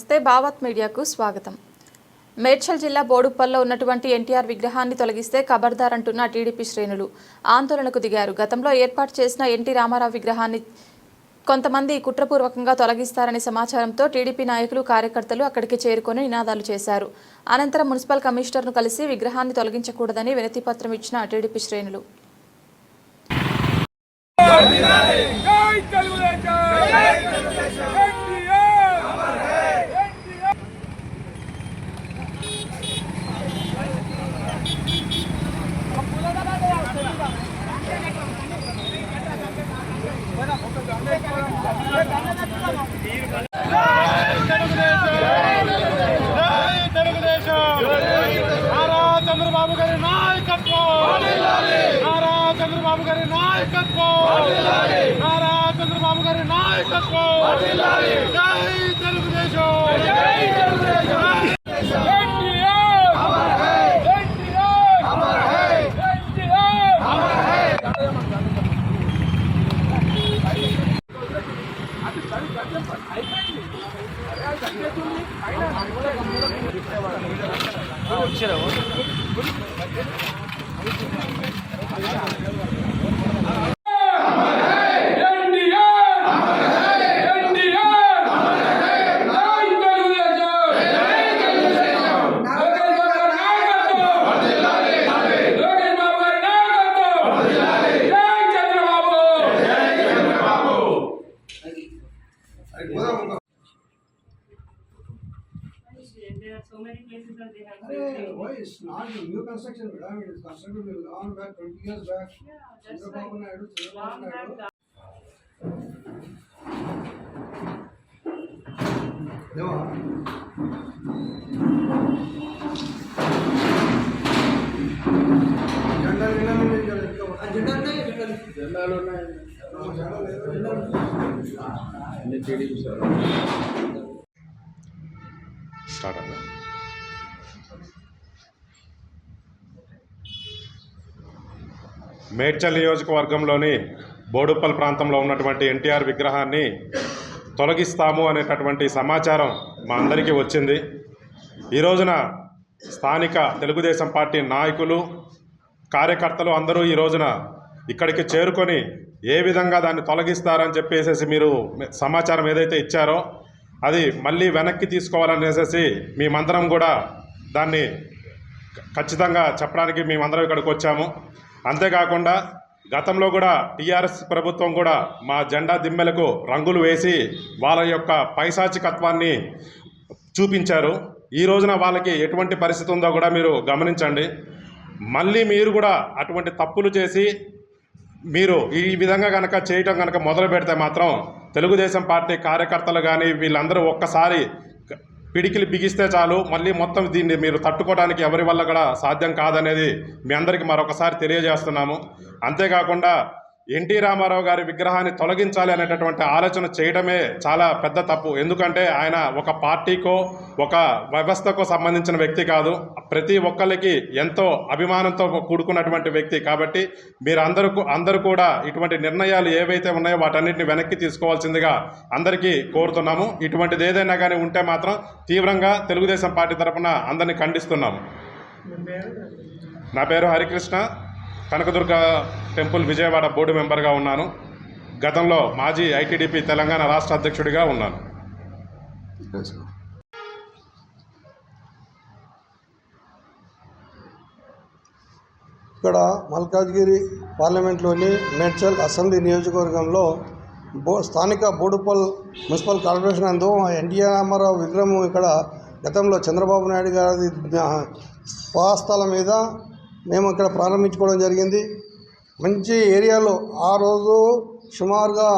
నమస్తే భావత్ మీడియాకు స్వాగతం. మేడ్చల్ జిల్లా బోడుప్పల్లో ఉన్నటువంటి ఎన్టీఆర్ విగ్రహాన్ని తొలగిస్తే ఖబర్దార్ అంటున్న టీడీపీ శ్రేణులు. ఆందోళనకు దిగారు. గతంలో ఏర్పాటు చేసిన ఎన్టీ రామారావు విగ్రహాన్ని కొంతమంది కుట్రపూర్వకంగా తొలగిస్తారనే సమాచారంతో టీడీపీ నాయకులు కార్యకర్తలు అక్కడికి చేరుకొని నినాదాలు చేశారు. అనంతరం మున్సిపల్ కమిషనర్ను కలిసి విగ్రహాన్ని తొలగించకూడదని వినతిపత్రం ఇచ్చిన టీడీపీ శ్రేణులు జై తెలుగుదేశం జై తెలుగుదేశం ఎన్టీఆర్ అమర్ హై ఎన్టీఆర్ జై తెలుగుదేశం నారా చంద్రబాబు గారి నాయకత్వం నారా చంద్రబాబు గారి నాయకత్వం. నారా చంద్రబాబు గారి నాయకత్వం. జై తెలుగుదేశం. జై Telugu Desam. NTR. Iya, enggak. Hey, why it's not a new construction, madam, it is constructed long back, twenty years back. Yeah, that's Chandrababu right. Naidu, Long Chandrababu back, Naidu. దేవా జెండా నిన్న నుండి ఇక్కడ ఎత్తుకో. జెండాలు ఉన్నాయి జెండాలు స్టార్ట్ అన్న మేడ్చల్ నియోజకవర్గంలోని బోడుప్పల్ ప్రాంతంలో ఉన్నటువంటి ఎన్టీఆర్ విగ్రహాన్ని తొలగిస్తాము అనేటటువంటి సమాచారం మా అందరికీ వచ్చింది. ఈ రోజున స్థానిక తెలుగుదేశం పార్టీ నాయకులు కార్యకర్తలు అందరూ ఈ రోజున ఇక్కడికి చేరుకొని ఏ విధంగా దాన్ని తొలగిస్తారని చెప్పేసి మీరు సమాచారం ఏదైతే ఇచ్చారో అది మళ్ళీ వెనక్కి తీసుకోవాలనేసి మేమందరం కూడా దాన్ని ఖచ్చితంగా చెప్పడానికి మేమందరం ఇక్కడికి వచ్చాము. అంతేకాకుండా గతంలో కూడా టీఆర్ఎస్ ప్రభుత్వం కూడా మా జెండా దిమ్మెలకు రంగులు వేసి వాళ్ళ యొక్క పైశాచికత్వాన్ని చూపించారు. ఈ రోజున వాళ్ళకి ఎటువంటి పరిస్థితి ఉందో కూడా మీరు గమనించండి. మళ్ళీ మీరు కూడా అటువంటి తప్పులు చేసి మీరు ఈ విధంగా కనుక చేయటం కనుక మొదలు పెడితే మాత్రం తెలుగుదేశం పార్టీ కార్యకర్తలు కానీ వీళ్ళందరూ ఒక్కసారి పిడికిలి బిగిస్తే చాలు. మళ్ళీ మొత్తం దీన్ని మీరు తట్టుకోవడానికి ఎవరి వల్ల కూడా సాధ్యం కాదనేది మీ అందరికీ మరొకసారి తెలియజేస్తున్నాము. అంతేకాకుండా ఎన్టీ రామారావు గారి విగ్రహాన్ని తొలగించాలి అనేటటువంటి ఆలోచన చేయడమే చాలా పెద్ద తప్పు. ఎందుకంటే ఆయన ఒక పార్టీకో ఒక వ్యవస్థకో సంబంధించిన వ్యక్తి కాదు. ప్రతి ఒక్కరికి ఎంతో అభిమానంతో కూడుకున్నటువంటి వ్యక్తి. కాబట్టి మీరు అందరూ అందరూ కూడా ఇటువంటి నిర్ణయాలు ఏవైతే ఉన్నాయో వాటన్నిటిని వెనక్కి తీసుకోవాల్సిందిగా అందరికీ కోరుతున్నాము. ఇటువంటిది ఏదైనా కానీ ఉంటే మాత్రం తీవ్రంగా తెలుగుదేశం పార్టీ తరఫున అందరినీ ఖండిస్తున్నాము. నా పేరు హరికృష్ణ. కనకదుర్గ టెంపుల్ విజయవాడ బోర్డు మెంబర్గా ఉన్నాను. గతంలో మాజీ ఐటీడీపీ తెలంగాణ రాష్ట్ర అధ్యక్షుడిగా ఉన్నాను. ఇక్కడ మల్కాజ్గిరి పార్లమెంట్లోని మేడ్చల్ అసెంబ్లీ నియోజకవర్గంలో బో స్థానిక బోడుపల్ మున్సిపల్ కార్పొరేషన్ అందు ఎన్టీఆర్ రామారావు విగ్రహం ఇక్కడ గతంలో చంద్రబాబు నాయుడు గారి జ్ఞా- మీద మేము ఇక్కడ ప్రారంభించుకోవడం జరిగింది. మంచి ఏరియాలో ఆ రోజు సుమారుగా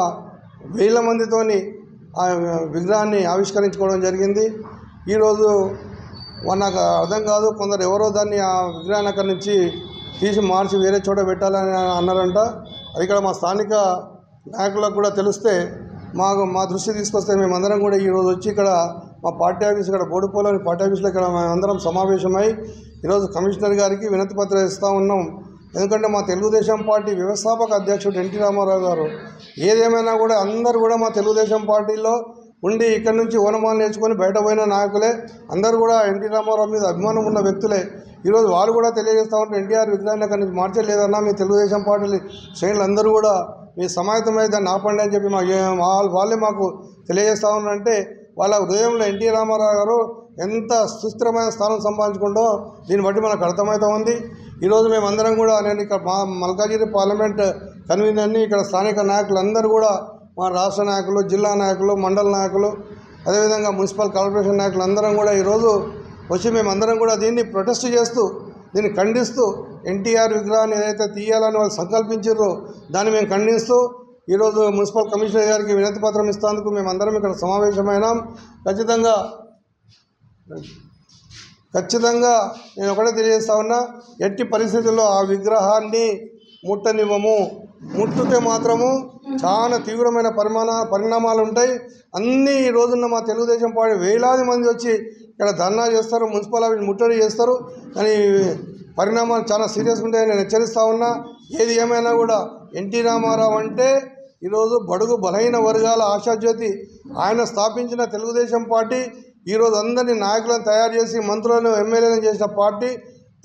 వేల మందితోని ఆ విగ్రహాన్ని ఆవిష్కరించుకోవడం జరిగింది. ఈరోజు నాకు అర్థం కాదు కొందరు ఎవరో దాన్ని ఆ విగ్రహాన్ని అక్కడి నుంచి తీసి మార్చి వేరే చోట పెట్టాలని అన్నారంట. అది ఇక్కడ మా స్థానిక నాయకులకు కూడా తెలిస్తే మాకు మా దృష్టి తీసుకొస్తే మేమందరం కూడా ఈరోజు వచ్చి ఇక్కడ మా పార్టీ ఆఫీస్ ఇక్కడ బోడుపోలోని పార్టీ ఆఫీస్లో ఇక్కడ మేమందరం సమావేశమై ఈరోజు కమిషనర్ గారికి వినతి పత్రం ఇస్తూ ఉన్నాం. ఎందుకంటే మా తెలుగుదేశం పార్టీ వ్యవస్థాపక అధ్యక్షుడు ఎన్టీ రామారావు గారు ఏదేమైనా కూడా అందరూ కూడా మా తెలుగుదేశం పార్టీలో ఉండి ఇక్కడ నుంచి ఓనమాలు నేర్చుకొని బయట పోయిన నాయకులే. అందరూ కూడా ఎన్టీ రామారావు మీద అభిమానం ఉన్న వ్యక్తులే. ఈరోజు వాళ్ళు కూడా తెలియజేస్తూ ఉంటారు ఎన్టీఆర్ విగ్రహాన్ని అక్కడి నుంచి మార్చలేదన్నా మీ తెలుగుదేశం పార్టీ శ్రేణులు అందరూ కూడా మీ సమాయత్తమై దాన్ని ఆపండి అని చెప్పి మా- వాళ్ళే మాకు తెలియజేస్తూ ఉన్నారంటే వాళ్ళ హృదయంలో ఎన్టీ రామారావు గారు ఎంత సుస్థిరమైన స్థానం సంపాదించుకుంటో దీన్ని బట్టి మనకు అర్థమవుతూ ఉంది. ఈరోజు మేమందరం కూడా నేను ఇక్కడ మా మల్కాజిరి పార్లమెంట్ కన్వీనర్ని ఇక్కడ స్థానిక నాయకులందరూ కూడా మా రాష్ట్ర నాయకులు జిల్లా నాయకులు మండల నాయకులు అదేవిధంగా మున్సిపల్ కార్పొరేషన్ నాయకులు అందరం కూడా ఈరోజు వచ్చి మేమందరం కూడా దీన్ని ప్రొటెస్ట్ చేస్తూ దీన్ని ఖండిస్తూ ఎన్టీఆర్ విగ్రహాన్ని ఏదైతే తీయాలని వాళ్ళు సంకల్పించారో దాన్ని మేము ఖండిస్తూ ఈరోజు మున్సిపల్ కమిషనర్ గారికి వినతి పత్రం ఇస్తేందుకు మేమందరం ఇక్కడ సమావేశమైనాం. ఖచ్చితంగా ఖచ్చితంగా నేను ఒకటే తెలియజేస్తా ఉన్నా ఎట్టి పరిస్థితుల్లో ఆ విగ్రహాన్ని ముట్టనివ్వము. ముట్టుతే మాత్రము చాలా తీవ్రమైన పరిమాణ పరిణామాలు ఉంటాయి అన్నీ ఈ రోజున్న మా తెలుగుదేశం పార్టీ వేలాది మంది వచ్చి ఇక్కడ ధర్నా చేస్తారు మున్సిపల్ ఆఫీస్ ముట్టడి చేస్తారు. కానీ పరిణామాలు చాలా సీరియస్గా ఉంటాయని నేను హెచ్చరిస్తా ఉన్నా. ఏది ఏమైనా కూడా ఎన్టీ రామారావు అంటే ఈరోజు బడుగు బలహీన వర్గాల ఆశాజ్యోతి. ఆయన స్థాపించిన తెలుగుదేశం పార్టీ ఈరోజు అందరినీ నాయకులను తయారు చేసి మంత్రులను ఎమ్మెల్యేలను చేసిన పార్టీ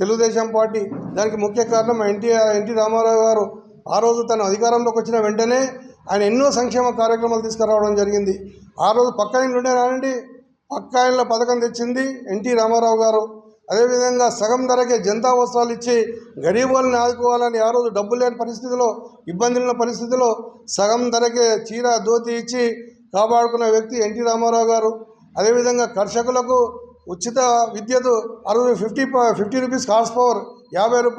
తెలుగుదేశం పార్టీ. దానికి ముఖ్య కారణం ఎన్టీఆర్ ఎన్టీ రామారావు గారు. ఆ రోజు తను అధికారంలోకి వచ్చిన వెంటనే ఆయన ఎన్నో సంక్షేమ కార్యక్రమాలు తీసుకురావడం జరిగింది. ఆ రోజు పక్క ఇంట్లోనే రానండి. పక్క ఇండ్ల పథకం తెచ్చింది ఎన్టీ రామారావు గారు. అదేవిధంగా సగం ధరకే జనతా వస్త్రాలు ఇచ్చి గరీబుల్ని ఆదుకోవాలని ఆ రోజు డబ్బులు లేని పరిస్థితిలో ఇబ్బందులు ఉన్న పరిస్థితిలో సగం ధరకే చీర దోతి ఇచ్చి కాపాడుకున్న వ్యక్తి ఎన్టీ రామారావు గారు. అదేవిధంగా కర్షకులకు ఉచిత విద్యుత్ అరవై fifty fifty rupees horse power యాభై రూపాయలు